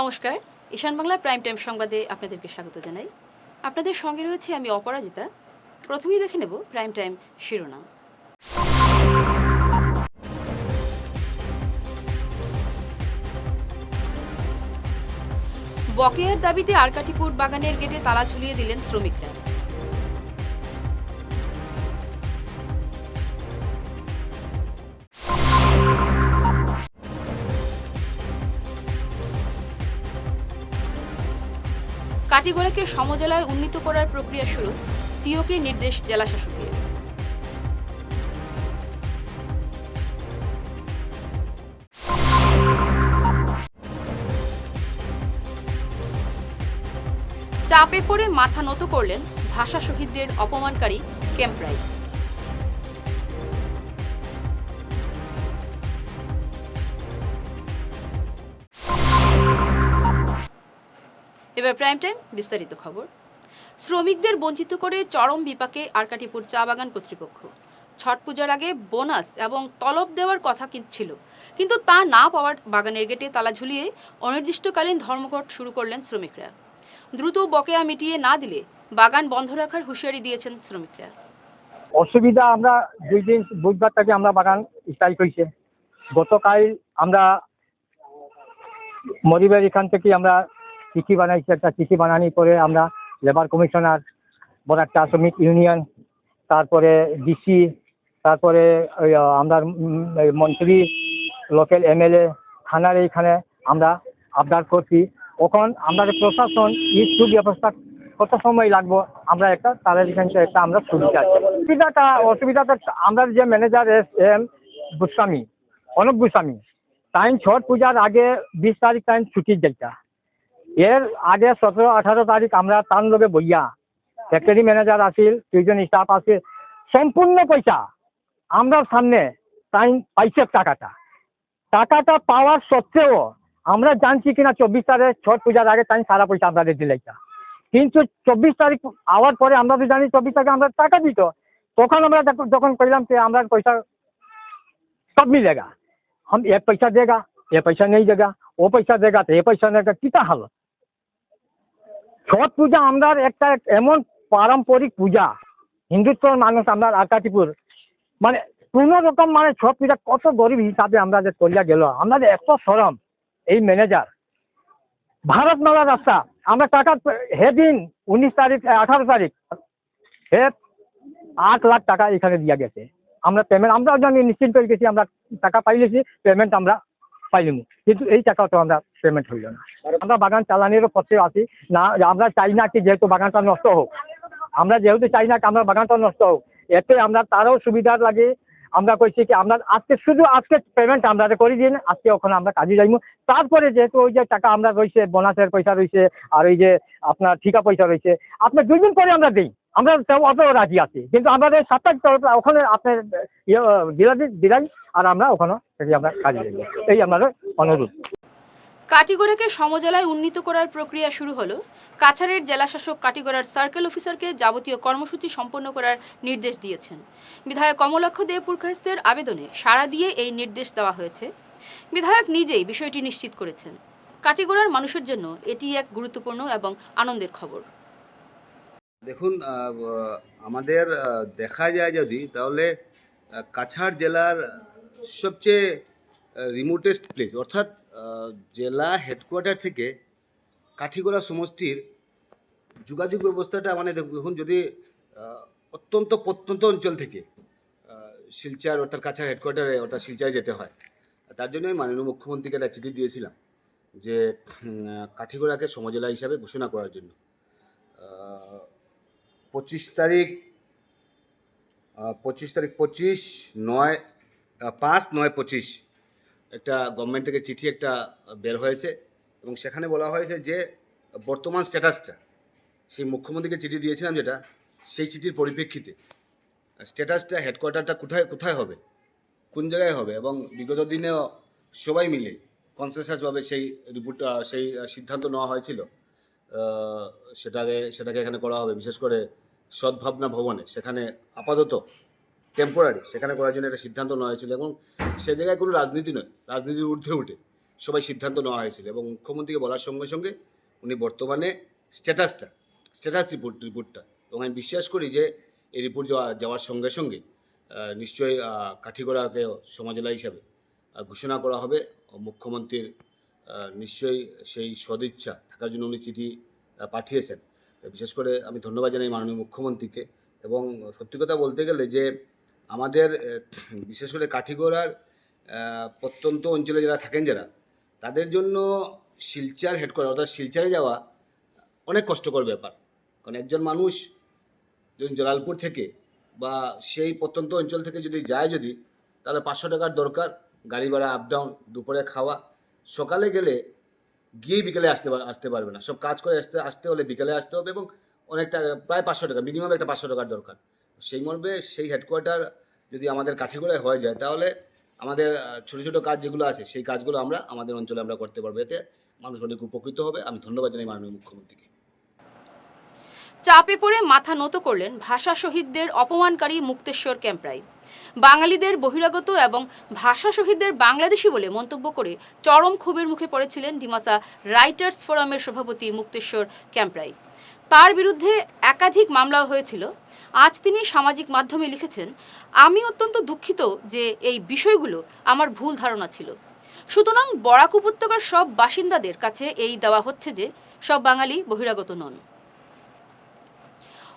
নমস্কার। ঈশান Bangla prime time সংবাদে আপনাদেরকে স্বাগত জানাই। আপনাদের সঙ্গে রয়েছে আমি অপরাজিতা। প্রথমেই দেখে নেব প্রাইম টাইম শিরোনাম। বকেয়ার দাবিতে আরকাটিপুর বাগানের গেটে তালা ঝুলিয়ে দিলেন শ্রমিকরা। কাটিগড়াকে সমজেলায় উন্নীত করার প্রক্রিয়া শুরু সিওকে নির্দেশ জেলা শাসকের। চাপে পড়ে মাথা নত করলেন ভাষা শহীদদের অপমানকারী ক্যাম্পরাই এবার প্রাইম টাইম বিস্তারিত খবর। শ্রমিকদের বঞ্চিত করে চরম বিপাকে আরকাটিপুর চা বাগান কর্তৃপক্ষ। ছট পূজার আগে বোনাস এবং তলব দেওয়ার কথা ছিল? কিন্তু তা না পাওয়ার বাগানের গেটে তালা ঝুলিয়ে অনির্দিষ্টকালীন ধর্মঘট শুরু করলেন শ্রমিকরা। দ্রুত বকেয়া মিটিয়ে না দিলে বাগান বন্ধ রাখার হুঁশিয়ারি দিয়েছেন শ্রমিকরা। অসুবিধা আমরা দুই দিন, বুধবার থেকে আমরা বাগান স্ট্রাইক হয়েছে গতকাল আমরা মরিবের এখান থেকে আমরা চিঠি বানাইছি একটা চিঠি বানানি পরে আমরা লেবার কমিশনার একটা শ্রমিক ইউনিয়ন তারপরে ডিসি তারপরে আমরা মন্ত্রী লোকাল এমএলএ থানার এইখানে আমরা আবদার করছি। তখন আমাদের প্রশাসন, এই সুব্যবস্থা কত সময় লাগবো? আমরা একটা তাদের এখান থেকে একটা আমরা সুবিধা আছে। অসুবিধাটা আমরা যে ম্যানেজার এস, এম, গোস্বামী অনব গোস্বামী টাইম ছট পূজার আগে বিশ তারিখ টাইম ছুটির যেটা এর আগে সতেরো আঠারো তারিখ আমরা তার লগে বইয়া ফ্যাক্টরি ম্যানেজার আসিল দুইজন স্টাফ আছে সম্পূর্ণ পয়সা আমরা সামনে টাইম পাইছে টাকাটা টাকাটা পাওয়ার সত্ত্বেও আমরা জানছি কিনা চব্বিশ তারিখ ছট পূজার আগে টাইম সারা পয়সা আপনাদের দিলাইটা কিন্তু চব্বিশ তারিখ আওয়ার পরে আমরা তো জানি চব্বিশ তারিখে আমরা টাকা দিত তখন আমরা যখন- যখন কইলাম যে আমরা पैसा सब मिलेगा हम ये पैसा देगा ये पैसा नहीं देगा वो पैसा देगा तो ये पैसा देगा কিতা হলো ছট পূজা আমরা একটা এমন পারম্পরিক পূজা। হিন্দুত্বর মানুষ আমরা আকাটিপুর মানে কোনো রকম মানে ছট পূজা কত গরিব হিসাবে আমরা যে করিয়া গেল। আমাদের এত সরম এই ম্যানেজার। ভারত মেলা রাস্তা। আমরা টাকা হেদিন উনিশ তারিখ আঠারো তারিখ, হে আট লাখ টাকা এখানে দিয়া গেছে। আমরা পেমেন্ট আমরা নিশ্চিন্ত হয়ে গেছি, আমরা টাকা পাইলেছি পেমেন্ট আমরা পাইলিম কিন্তু এই টাকা তো আমরা পেমেন্ট হইল না। আমরা বাগান চালানিরও পথে আছি। না, আমরা চাই না কি যেহেতু বাগানটা নষ্ট হোক। আমরা যেহেতু চাই না কি আমরা বাগানটা নষ্ট হোক, এতে আমরা তারও সুবিধার লাগে। আমরা কইছি কি, আমরা আজকে শুধু আজকে পেমেন্ট আমরা করে দিন, আজকে ওখানে আমরা কাজে যাইমু। তারপরে যেহেতু ওই যে টাকা আমরা রয়েছে বোনাসের পয়সা রয়েছে আর ওই যে আপনার ঠিকা পয়সা রয়েছে আপনার দুই দিন পরে আমরা দিই। আমরা তাও অত রাজি আছি। কিন্তু আমাদের তরফ ওখানে আপনার ইয়ে দিলাই দিলাই আর আমরা ওখানে আমরা কাজে এই আমাদের অনুরোধ। কাটিগড়াকে সমজেলায় উন্নীত করার প্রক্রিয়া শুরু হলো। কাছাড়ের জেলাশাসক কাটিগড়ার সার্কেল অফিসারকে যাবতীয় কর্মসূচি সম্পন্ন করার নির্দেশ দিয়েছেন। বিধায়ক কমলাক্ষ দে পুরখাস্তের আবেদনে সাড়া দিয়ে এই নির্দেশ দেওয়া হয়েছে। বিধায়ক নিজেই বিষয়টি নিশ্চিত করেছেন। কাটিগড়ার মানুষের জন্য এটি এক গুরুত্বপূর্ণ এবং আনন্দের খবর। দেখুন আমাদের দেখা যায় যদি, তাহলে কাছাড় জেলার সবচেয়ে রিমোটেস্ট প্লেস অর্থাৎ জেলা হেডকোয়ার্টার থেকে কাঠিগড়া সমষ্টির যোগাযোগ ব্যবস্থাটা মানে দেখুন যদি অত্যন্ত প্রত্যন্ত অঞ্চল থেকে শিলচার, অর্থাৎ কাছাড় হেডকোয়ার্টারে অর্থাৎ শিলচরে যেতে হয়, তার জন্য আমি মাননীয় মুখ্যমন্ত্রীকে একটা চিঠি দিয়েছিলাম যে কাঠিগড়াকে সমজেলা হিসাবে ঘোষণা করার জন্য। পঁচিশ তারিখ পঁচিশ তারিখ পঁচিশ, নয় পাঁচ, নয় পঁচিশ। একটা গভর্নমেন্ট থেকে চিঠি একটা বের হয়েছে এবং সেখানে বলা হয়েছে যে বর্তমান স্ট্যাটাসটা, সেই মুখ্যমন্ত্রীকে চিঠি দিয়েছিলাম যেটা, সেই চিঠির পরিপ্রেক্ষিতে স্ট্যাটাসটা হেডকোয়ার্টারটা কোথায় কোথায় হবে, কোন জায়গায় হবে এবং বিগত দিনেও সবাই মিলে কনসেনসাসভাবে সেই রিপোর্ট সেই সিদ্ধান্ত নেওয়া হয়েছিল। সেটাকে সেটাকে এখানে করা হবে, বিশেষ করে সদ্ভাবনা ভবনে। সেখানে আপাতত টেম্পোরারি সেখানে করার জন্য একটা সিদ্ধান্ত নেওয়া হয়েছিল এবং সে জায়গায় কোনো রাজনীতি নয়, রাজনীতির ঊর্ধ্বে উঠে সবাই সিদ্ধান্ত নেওয়া হয়েছিল এবং মুখ্যমন্ত্রীকে বলার সঙ্গে সঙ্গে উনি বর্তমানে স্ট্যাটাসটা স্ট্যাটাস রিপোর্ট রিপোর্টটা এবং আমি বিশ্বাস করি যে এই রিপোর্ট যাওয়া, যাওয়ার সঙ্গে সঙ্গে নিশ্চয়ই কাঠিগড়াকে সমাজলা হিসাবে ঘোষণা করা হবে মুখ্যমন্ত্রীর নিশ্চয়ই সেই সদিচ্ছা থাকার জন্য উনি চিঠি পাঠিয়েছেন। বিশেষ করে আমি ধন্যবাদ জানাই মাননীয় মুখ্যমন্ত্রীকে এবং সত্যি কথা বলতে গেলে যে আমাদের বিশেষ করে কাঠিগড়ার প্রত্যন্ত অঞ্চলে যারা থাকেন যারা, তাদের জন্য শিলচার হেডকোয়ার্টার অর্থাৎ শিলচারে যাওয়া অনেক কষ্টকর ব্যাপার। কারণ একজন মানুষ যদি জলালপুর থেকে বা সেই প্রত্যন্ত অঞ্চল থেকে যদি যায় যদি, তাহলে পাঁচশো টাকার দরকার, গাড়ি ভাড়া আপ ডাউন দুপুরে খাওয়া সকালে গেলে গিয়ে বিকেলে আসতে আসতে পারবে না। সব কাজ করে আসতে আসতে হলে বিকেলে আসতে হবে এবং অনেকটা, প্রায় পাঁচশো টাকা মিনিমাম একটা পাঁচশো টাকার দরকার। সেই মর্মে সেই হেডকোয়ার্টার যদি আমাদের কাঠিগড়ায় হয়ে যায়, তাহলে আমাদের ছোটো ছোটো কাজ যেগুলো আছে, সেই কাজগুলো আমরা, আমাদের অঞ্চলে আমরা করতে পারব। এতে মানুষ অনেক উপকৃত হবে। আমি ধন্যবাদ জানাই মাননীয় মুখ্যমন্ত্রীকে। চাপে পড়ে মাথা নত করলেন ভাষা শহীদদের অপমানকারী মুক্তেশ্বর ক্যাম্পরাই বাঙালিদের বহিরাগত এবং ভাষা শহীদদের বাংলাদেশি বলে মন্তব্য করে চরম ক্ষোভের মুখে পড়েছিলেন ডিমাসা রাইটার্স ফোরামের সভাপতি মুক্তেশ্বর ক্যাম্পরাই। তার বিরুদ্ধে একাধিক মামলা হয়েছিল। আজ তিনি সামাজিক মাধ্যমে লিখেছেন, আমি অত্যন্ত দুঃখিত যে এই বিষয়গুলো আমার ভুল ধারণা ছিল। সুতরাং বরাক উপত্যকার সব বাসিন্দাদের কাছে এই দেওয়া হচ্ছে যে সব বাঙালি বহিরাগত নন।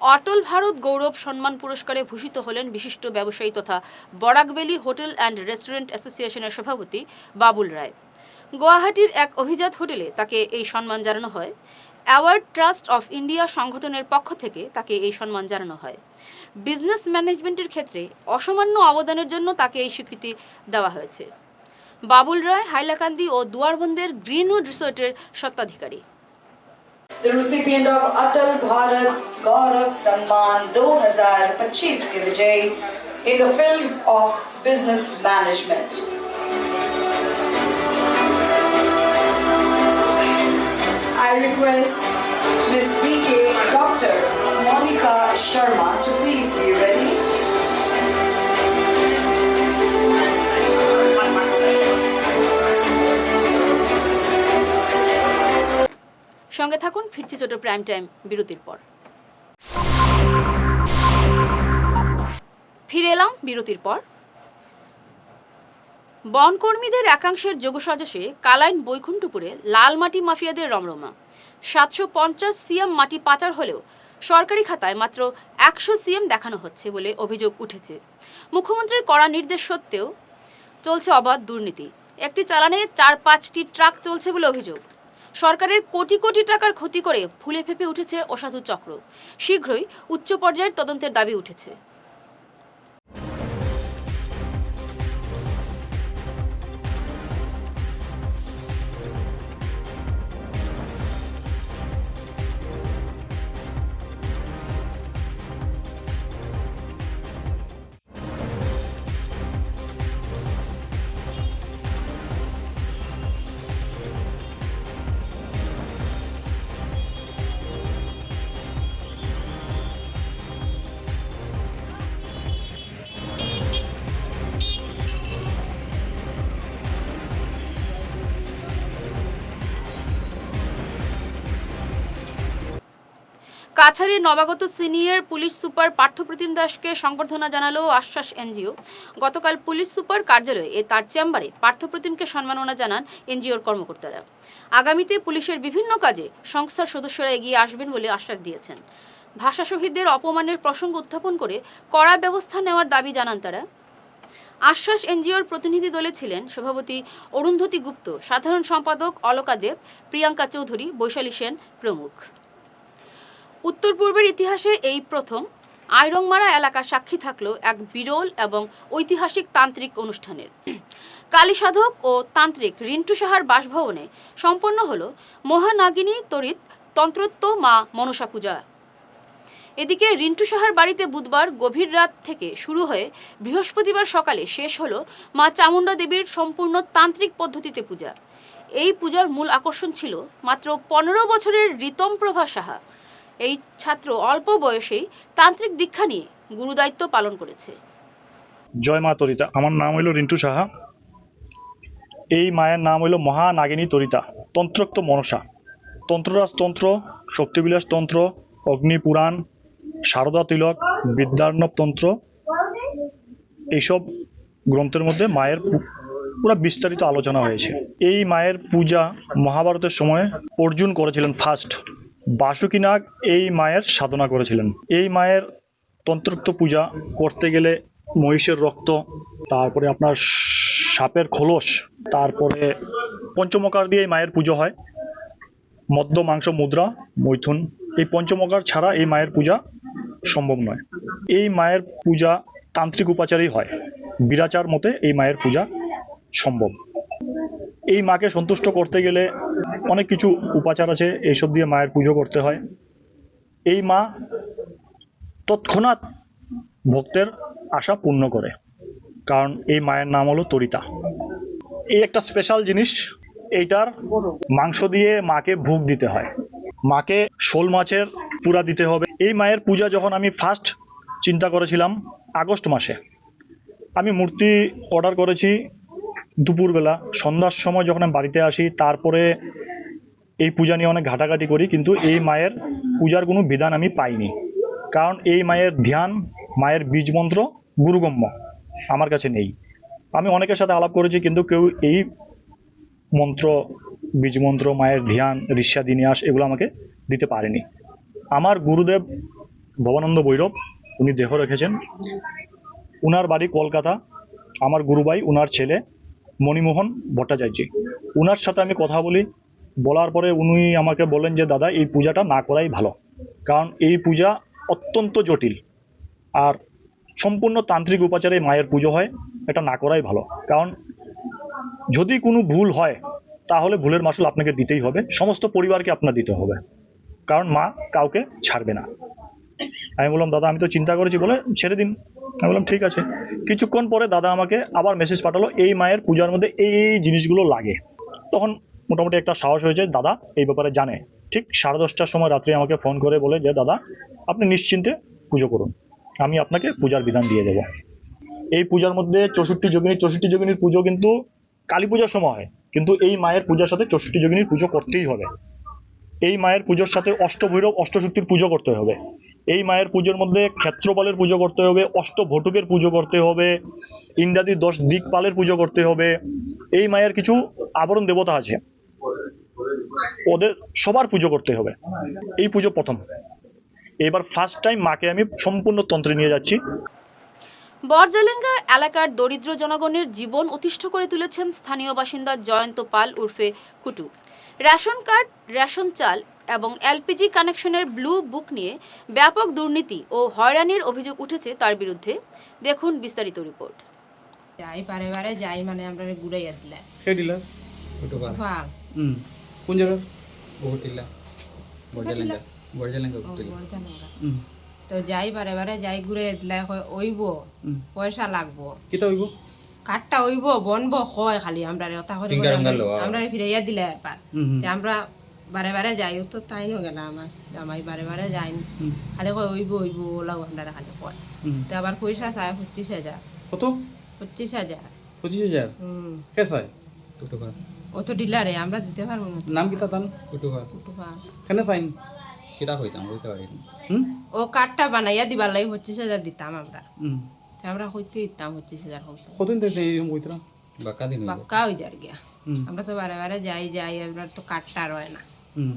অটল ভারত গৌরব সম্মান পুরস্কারে ভূষিত হলেন বিশিষ্ট ব্যবসায়ী তথা বরাকবেলি হোটেল অ্যান্ড রেস্টুরেন্ট অ্যাসোসিয়েশনের সভাপতি বাবুল রায়। গুয়াহাটির এক অভিজাত হোটেলে তাকে এই সম্মান জানানো হয়। অ্যাওয়ার্ড ট্রাস্ট অফ ইন্ডিয়া সংগঠনের পক্ষ থেকে তাকে এই সম্মান জানানো হয়। বিজনেস ম্যানেজমেন্টের ক্ষেত্রে অসামান্য অবদানের জন্য তাকে এই স্বীকৃতি দেওয়া হয়েছে। বাবুল রায় হাইলাকান্দি ও দুয়ারবন্দের গ্রিনউড রিসোর্টের স্বত্বাধিকারী। the recipient of Atal Bharat Gaurav Samman 2025 के विजयी in the field of business management. I request Ms. BK Dr. Monica Sharma to please be ready. সঙ্গে থাকুন, ফিরছি ছোট প্রাইম টাইম বিরতির পর। ফিরে এলাম বিরতির পর। বনকর্মীদের একাংশের যোগসাজশে কালাইন বৈকুণ্ঠপুরে লাল মাটি মাফিয়াদের রমরমা। সাতশো পঞ্চাশ সিএম মাটি পাচার হলেও সরকারি খাতায় মাত্র একশো সিএম দেখানো হচ্ছে বলে অভিযোগ উঠেছে। মুখ্যমন্ত্রীর কড়া নির্দেশ সত্ত্বেও চলছে অবাধ দুর্নীতি। একটি চালানে চার পাঁচটি ট্রাক চলছে বলে অভিযোগ। সরকারের কোটি কোটি টাকার ক্ষতি করে ফুলে ফেপে উঠেছে অসাধু চক্র। শীঘ্রই উচ্চ পর্যায়ের তদন্তের দাবি উঠেছে। কাছাড়ের নবাগত সিনিয়র পুলিশ সুপার পার্থপ্রতিম দাসকে সংবর্ধনা জানালো আশ্বাস এনজিও। গতকাল পুলিশ সুপার কার্যালয়ে এ তার চেম্বারে পার্থপ্রতিমকে সম্মাননা জানান এনজিওর কর্মকর্তারা। আগামীতে পুলিশের বিভিন্ন কাজে সংস্থার সদস্যরা এগিয়ে আসবেন বলে আশ্বাস দিয়েছেন। ভাষা শহীদদের অপমানের প্রসঙ্গ উত্থাপন করে কড়া ব্যবস্থা নেওয়ার দাবি জানান তারা। আশ্বাস এনজিওর প্রতিনিধি দলে ছিলেন সভাপতি অরুন্ধতী গুপ্ত, সাধারণ সম্পাদক অলকা দেব, প্রিয়াঙ্কা চৌধুরী, বৈশালী সেন প্রমুখ। উত্তর পূর্বের ইতিহাসে এই প্রথম আইরংমারা এলাকা সাক্ষী থাকল এক বিরল এবং ঐতিহাসিক তান্ত্রিক অনুষ্ঠানের। কালী সাধক ও তান্ত্রিক রিন্টু সাহার বাসভবনে সম্পন্ন হলো মহানাগিনী তরিত তন্ত্রত্ব মা মনসা পূজা। এদিকে রিন্টু সাহার বাড়িতে বুধবার গভীর রাত থেকে শুরু হয়ে বৃহস্পতিবার সকালে শেষ হলো মা চামুণ্ডা দেবীর সম্পূর্ণ তান্ত্রিক পদ্ধতিতে পূজা। এই পূজার মূল আকর্ষণ ছিল মাত্র পনেরো বছরের রিতম প্রভা সাহা। এই ছাত্র অল্প বয়সেই তান্ত্রিক দীক্ষা নিয়ে গুরুদায়িত্ব পালন করেছে। জয় মা তরিতা। আমার নাম হইল রিন্টু সাহা। এই মায়ের নাম হইল মহানাগিনী তরিতা, তন্ত্রোক্ত মনসা। তন্ত্ররাজ তন্ত্র, শক্তিবিলাস তন্ত্র অগ্নিপুরাণ সারদা তিলক, বিদ্যার্ণব তন্ত্র, এইসব গ্রন্থের মধ্যে মায়ের পুরো বিস্তারিত আলোচনা হয়েছে। এই মায়ের পূজা মহাভারতের সময় অর্জুন করেছিলেন ফার্স্ট বাসুকিনাগ এই মায়ের সাধনা করেছিলেন। এই মায়ের তন্ত্রোক্ত পূজা করতে গেলে মহিষের রক্ত, তারপরে আপনার সাপের খোলস, তারপরে পঞ্চমকার দিয়ে এই মায়ের পুজো হয়। মদ্য, মাংস, মুদ্রা, মৈথুন, এই পঞ্চমকার ছাড়া এই মায়ের পূজা সম্ভব নয়। এই মায়ের পূজা তান্ত্রিক উপাচারেই হয়। বিরাচার মতে এই মায়ের পূজা সম্ভব। এই মাকে সন্তুষ্ট করতে গেলে অনেক কিছু উপাচার আছে, এইসব দিয়ে মায়ের পুজো করতে হয়। এই মা তৎক্ষণাৎ ভক্তের আশা পূর্ণ করে, কারণ এই মায়ের নাম হলো তরিতা। এই একটা স্পেশাল জিনিস, এইটার মাংস দিয়ে মাকে ভোগ দিতে হয়। মাকে শোল মাছের পুরা দিতে হবে। এই মায়ের পূজা যখন আমি ফার্স্ট চিন্তা করেছিলাম আগস্ট মাসে, আমি মূর্তি অর্ডার করেছি দুপুরবেলা, সন্ধ্যার সময় যখন আমি বাড়িতে আসি, তারপরে এই পূজা নিয়ে অনেক ঘাটাঘাটি করি, কিন্তু এই মায়ের পূজার কোনো বিধান আমি পাইনি। কারণ এই মায়ের ধ্যান, মায়ের বীজ মন্ত্র গুরুগম্য আমার কাছে নেই। আমি অনেকের সাথে আলাপ করেছি, কিন্তু কেউ এই মন্ত্র বীজ মন্ত্র মায়ের ধ্যান ঋষা দিনিয়াস এগুলো আমাকে দিতে পারেনি। আমার গুরুদেব ভবানন্দ বৈরব উনি দেহ রেখেছেন। উনার বাড়ি কলকাতা। আমার গুরুভাই উনার ছেলে মণিমোহন ভট্টাচার্য। উনার সাথে আমি কথা বলি। বলার পরে উনি আমাকে বলেন যে, দাদা, এই পূজাটা না করাই ভালো। কারণ এই পূজা অত্যন্ত জটিল। আর সম্পূর্ণ তান্ত্রিক উপাচারে মায়ের পুজো হয়, এটা না করাই ভালো। কারণ যদি কোনো ভুল হয়, তাহলে ভুলের মাসুল আপনাকে দিতেই হবে। সমস্ত পরিবারকে আপনার দিতে হবে। কারণ মা কাউকে ছাড়বে না। আমি বললাম, দাদা, আমি তো চিন্তা করেছি। বলে, ছেড়ে দিন। আমি বললাম, ঠিক আছে। কিছুক্ষণ পরে দাদা আমাকে আবার মেসেজ পাঠালো, এই মায়ের পূজার মধ্যে এই এই জিনিসগুলো লাগে। তখন মোটামুটি একটা সাহস হয়েছে, দাদা, এই ব্যাপারে জানে। ঠিক সাড়ে দশটার সময় রাত্রে আমাকে ফোন করে বলে যে, দাদা, আপনি নিশ্চিন্তে পুজো করুন। আমি আপনাকে পূজার বিধান দিয়ে দেবো। এই পূজার মধ্যে চৌষট্টি যোগিনী, চৌষট্টি যোগিনীর পুজো কিন্তু কালী পূজার সময় হয়। কিন্তু এই মায়ের পূজার সাথে চৌষট্টি যোগিনীর পুজো করতেই হবে। এই মায়ের পুজোর সাথে অষ্টভৈরব অষ্টশক্তির পুজো করতে হবে। এই মায়ের পুজোর মধ্যে ক্ষেত্রপালের পুজো করতে হবে, অষ্টভটুকের পুজো করতে হবে, ইন্দ্রাদি দশ দিকপালের পুজো করতে হবে, এই মায়ের কিছু আবরণ দেবতা আছে, ওদের সবার পুজো করতে হবে, এই পুজো প্রথম। এবার ফার্স্ট টাইম মাকে আমি সম্পূর্ণ তন্ত্রে নিয়ে যাচ্ছি। বরজালেঙ্গা এলাকার দরিদ্র জনগণের জীবন অতিষ্ঠ করে তুলেছেন স্থানীয় বাসিন্দা জয়ন্ত পাল উর্ফে কুটু। রেশন কার্ড, রেশন চাল এবং এলপিজি কানেকশনের ব্লু বুক নিয়ে ব্যাপক দুর্নীতি ও হয়রানির অভিযোগ উঠেছে তার বিরুদ্ধে। দেখুন বিস্তারিত রিপোর্ট। যাই বারে বারে যাই মানে আমরা ঘুরাইয়া দিলে? ডিলার ভালো হুম। কোন বহুটিলা বরজালেঙ্গা। হুম। তো যাই বারে বারে যাই ঘুরে দিলে কয় ওইব পয়সা লাগবো। কিতা হইব কাঠটা ওইব বনব হয় খালি আমরা কথা করে আমরা ফিরাইয়া দিলে হুম হুম। আমরা বারে বারে যাই ও তো তাই হয়ে গেল আমার। জামাই বারে বারে যাইনি খালি কয় ওইব ওইব ওলাও আমরা খালি কয়। হুম। তো আবার পয়সা চায় পঁচিশ হাজার। কত? পঁচিশ হাজার। পঁচিশ হাজার? হুম। কে চাই টুটুকা ও তো ডিলারে আমরা দিতে পারব না। নাম কিতা তান? টুটুকা টুকটুকা। কেনে চাইন? কিরা হইতাম হইতে পারি হুম? ও কাঠটা বানাইয়া দিবার লাগে পঁচিশ হাজার দিতাম আমরা। হুম। আমরা হইতে দিতাম পঁচিশ হাজার কতদিন থেকে এইরকম কইতরা? বাক্কা দিন হইব। পাক্কা হয়ে যার গিয়া। হুম। আমরা তো বারে বারে যাই যাই এবার তো কাঠটা রয় না। হুম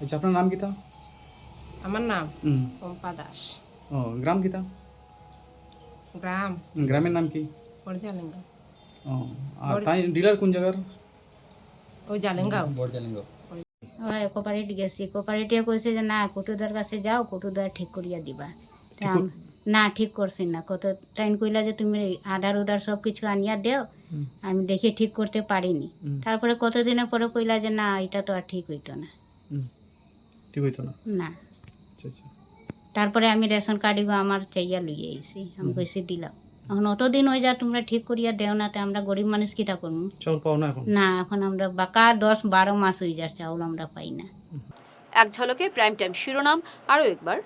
আচ্ছা আপনার নাম কিতা আমার নাম হুম পম্পা দাস ও গ্রাম কিতা গ্রাম গ্রামের নাম কি জালেঙ্গা ও আর তাই ডিলার কোন জায়গার ওই জালেঙ্গাও বর্জালেঙ্গা হয় কোপারেটি গেছি কোপারেটিয়ে কইছে যে না কুটুদার কাছে যাও কুটুদার ঠিক করিয়া দিবা তা আম- না ঠিক করছি না কত টাইম কইলা যে তুমি আধার উধার সব কিছু আনিয়া দেও আমি দেখে ঠিক করতে পারিনি। তারপরে কতদিনের পরে কইলা যে না এটা তো আর ঠিক হইতো না। ঠিক হইতো না? না। আচ্ছা আচ্ছা। তারপরে আমি রেশন কার্ডগুলো আমার চাইয়া লইয়া আইছি। আমি কইছি দিলাম। এখন অতদিন হয়ে যা তোমরা ঠিক করিয়া দেও না তে আমরা গরিব মানুষ কিটা করব চাউল পাও না এখন? না এখন আমরা বাকা দশ বারো মাস হয়ে যার চাউল আমরা পাই না। এক ঝলকে প্রাইম টাইম শিরোনাম আরও একবার।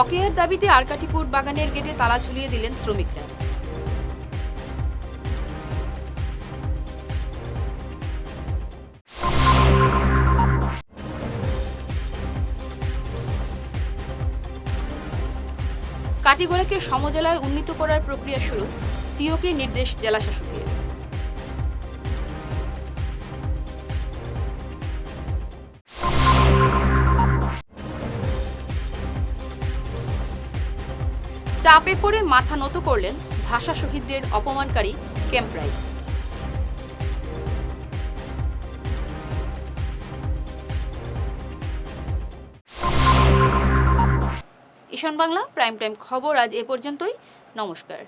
বকেয়ার দাবিতে আরকাটিপুর বাগানের গেটে তালা ঝুলিয়ে দিলেন শ্রমিকরা। কাটিগড়াকে সমজেলায় উন্নীত করার প্রক্রিয়া শুরু, সিওকে নির্দেশ জেলা শাসকের চাপে পড়ে মাথা নত করলেন ভাষা শহীদদের অপমানকারী ক্যাম্পরাই ঈশান বাংলা, প্রাইম টাইম খবর, আজ এ পর্যন্তই। নমস্কার।